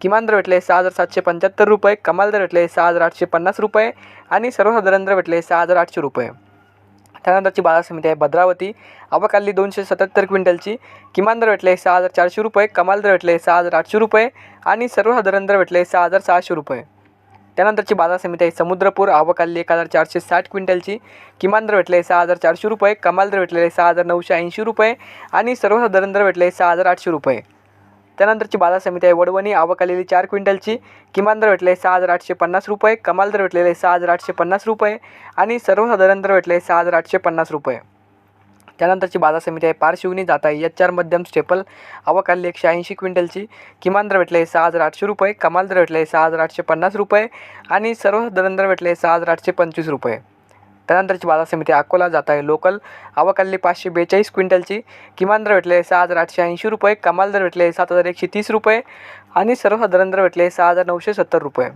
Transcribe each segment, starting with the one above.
किमान दर भेटले सहा हजार सातशे पंच्याहत्तर रुपये कमाल दर भेटले सहा हजार आठशे पन्नास रुपये आणि सर्वसाधारण दर भेटले सहा हजार आठशे रुपये. त्यानंतरची बाजार समिती आहे भद्रावती. अवकाली दोनशे सत्याहत्तर क्विंटलची किमान दर भेटले सहा हजार चारशे रुपये कमाल दर भेटले सहा हजार आठशे रुपये आणि सर्वसाधारण दर भेटले सहा हजार सहाशे रुपये. त्यानंतरची बाजार समिती आहे समुद्रपूर. अवकाली एक हजार चारशे साठ क्विंटलची किमान दर भेटले सहा हजार चारशे रुपये कमाल दर भेटले सहा हजार नऊशे ऐंशी रुपये आणि सर्वसाधारण दर भेटले सहा हजार आठशे रुपये. त्यानंतरची बाजार समिती आहे. वडवणी आवक आलेली चार क्विंटलची. किमान दर भेटले सहा हजार आठशे पन्नास रुपये. कमाल दर भेटलेले सहा हजार आठशे पन्नास रुपये. आणि सर्वसाधारण दर भेटले सहा हजार आठशे पन्नास रुपये. त्यानंतरची बाजार समिती आहे. पारशिवनी जात आहे. एच चार मध्यम स्टेपल. आवकाली एकशे ऐंशी क्विंटलची. किमान दर भेटले सहा हजार आठशे रुपये. कमाल दर भेटले सहा हजार आठशे पन्नास रुपये. आणि सर्वसाधारण दर भेटले सहा हजार आठशे पंचवीस रुपये. त्यानंतरची बाजार समिती अकोला जात आहे. लोकल आवकाली पाचशे बेचाळीस क्विंटलची किमान दर भेटले सहा हजार आठशे ऐंशी रुपये कमाल दर भेटले सात हजार एकशे तीस रुपये आणि सर्वसाधारण दर भेटले सहा हजार नऊशे सत्तर रुपये.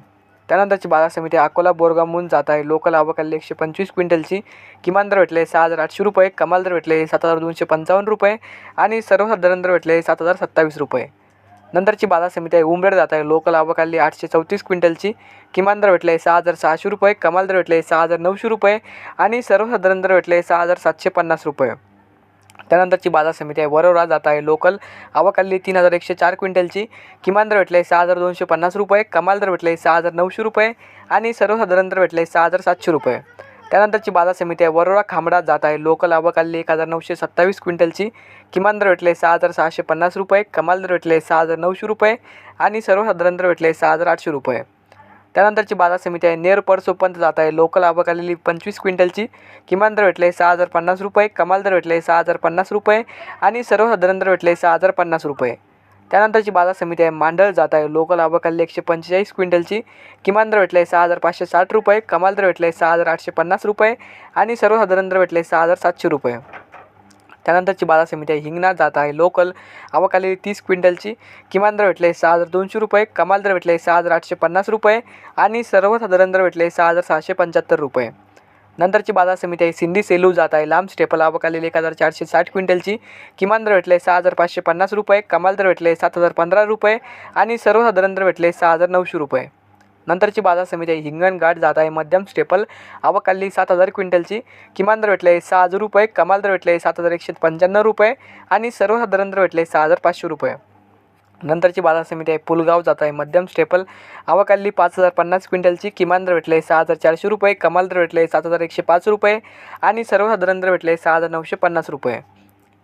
त्यानंतरची बाजार समिती अकोला बोरगामहून जात आहे. लोकल आवकाली एकशे पंचवीस क्विंटलची किमान दर भेटले सहा हजार आठशे रुपये कमाल दर भेटले सात हजार दोनशे पंचावन्न रुपये आणि सर्वसाधारण दर भेटले सात हजार सत्तावीस रुपये. नंतरची बाजार समिती आहे. उमरेड जात आहे. लोकल आवकाली आठशे चौतीस क्विंटलची किमान दर भेटले सहा हजार सहाशे रुपये. कमाल दर भेटले सहा हजार नऊशे रुपये. आणि सर्वसाधारण दर भेटले सहा हजार सातशे पन्नास रुपये. त्यानंतरची बाजार समिती आहे. वरोरा जात आहे. लोकल आवकाली तीन हजार एकशे चार क्विंटलची किमान दर भेटले सहा हजार दोनशे पन्नास रुपये. कमाल दर भेटले सहा हजार नऊशे रुपये. आणि सर्वसाधारण दर भेटले सहा हजार सातशे रुपये. त्यानंतरची बाजार समिती आहे. वरोरा खांबडा जात आहे. लोकल आवकाली एक हजार नऊशे सत्तावीस क्विंटलची किमान दर भेटले सहा हजार सहाशे पन्नास रुपये. कमाल दर भेटले सहा हजार नऊशे रुपये. आणि सर्वसाधारण दर भेटले सहा हजार आठशे रुपये. त्यानंतरची बाजार समिती आहे. नेर परसोपंत जात आहे. लोकल आवक आलेली पंचवीस क्विंटलची किमान दर भेटले सहा हजार पन्नास रुपये. कमाल दर भेटले सहा हजार पन्नास रुपये. आणि सर्वसाधारण दर भेटले सहा हजार पन्नास रुपये. त्यानंतरची बाजार समिती आहे. मांडळ जात आहे. लोकल आवक एकशे पंचेचाळीस क्विंटलची किमान दर भेटले सहा हजार पाचशे साठ रुपये कमाल दर भेटले सहा हजार आठशे पन्नास रुपये आणि सर्वसाधारण दर भेटले सहा हजार सातशे रुपये. त्यानंतरची बाजार समिती आहे. हिंगणा जात आहे. लोकल आवक तीस क्विंटलची किमान दर भेटले सहा हजार दोनशे रुपये कमाल दर भेटले सहा हजार आठशे पन्नास रुपये आणि सर्वसाधारण दर भेटले सहा हजार सहाशे पंच्याहत्तर रुपये. नंतरची बाजार समिती आहे. सिंधी सेलू जात आहे. लांब स्टेपल आवक आलेली एक हजार चारशे साठ क्विंटलची. किमान दर भेटले सहा हजार पाचशे पन्नास रुपये. कमाल दर भेटले सात हजार पंधरा रुपये. आणि सर्वसाधारण दर भेटले सहा हजार नऊशे रुपये. नंतरची बाजार समिती आहे. हिंगणघाट जात आहे. मध्यम स्टेपल आवकाली सात हजार क्विंटलची. किमान दर भेटले सहा हजार रुपये. कमाल दर भेटले सात हजार एकशे पंच्याण्णव रुपये. आणि सर्वसाधारण दर भेटले सहा हजार पाचशे रुपये. नंतरची बाजार समिती आहे. पुलगाव जात आहे. मध्यम स्टेपल आवकाली पाच हजार पन्नास क्विंटलची किमान दर भेटले सहा हजार चारशे रुपये. कमाल दर भेटले सात हजार एकशे पाच रुपये. आणि सर्वसाधारण दर भेटले सहा हजार नऊशे पन्नास रुपये.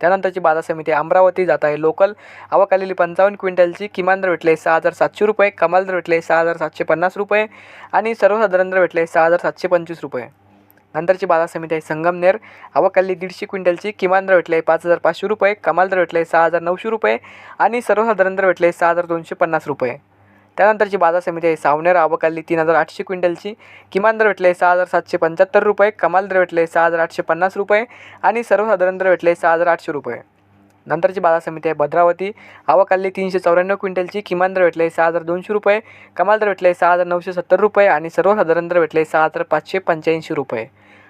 त्यानंतरची बाजार समिती आहे अमरावती जात आहे. लोकल आवाकालेली पंचावन्न क्विंटलची किमान दर भेटले सहा हजार सातशे रुपये. कमाल दर भेटले सहा हजार सातशे पन्नास रुपये. आणि सर्वसाधारण दर भेटले सहा हजार सातशे पंचवीस रुपये. नंतरची बाजार समिती आहे. संगमनेर आवकाली दीडशे क्विंटलची किमान दर भेटले पाच हजार पाचशे रुपये कमाल दर भेटले सहा हजार नऊशे रुपये आणि सर्वसाधारण दर भेटले सहा हजार दोनशे पन्नास रुपये. त्यानंतरची बाजार समिती आहे सावनेर आवकाली तीन हजार आठशे क्विंटलची किमान दर भेटले सहा हजार सातशे पंच्याहत्तर रुपये कमाल दर भेटले सहा हजार आठशे पन्नास रुपये आणि सर्वसाधारण दर भेटले सहा हजार आठशे रुपये. नंतरची बाजार समिती आहे भद्रावती आवकाली तीनशे चौऱ्याण्णव क्विंटलची किमान दर भेटले सहा हजार दोनशे रुपये कमाल दर भेटले सहा हजार नऊशे सत्तर रुपये आणि सर्वसाधारण दर भेटले सहा हजार पाचशे पंच्याऐंशी रुपये.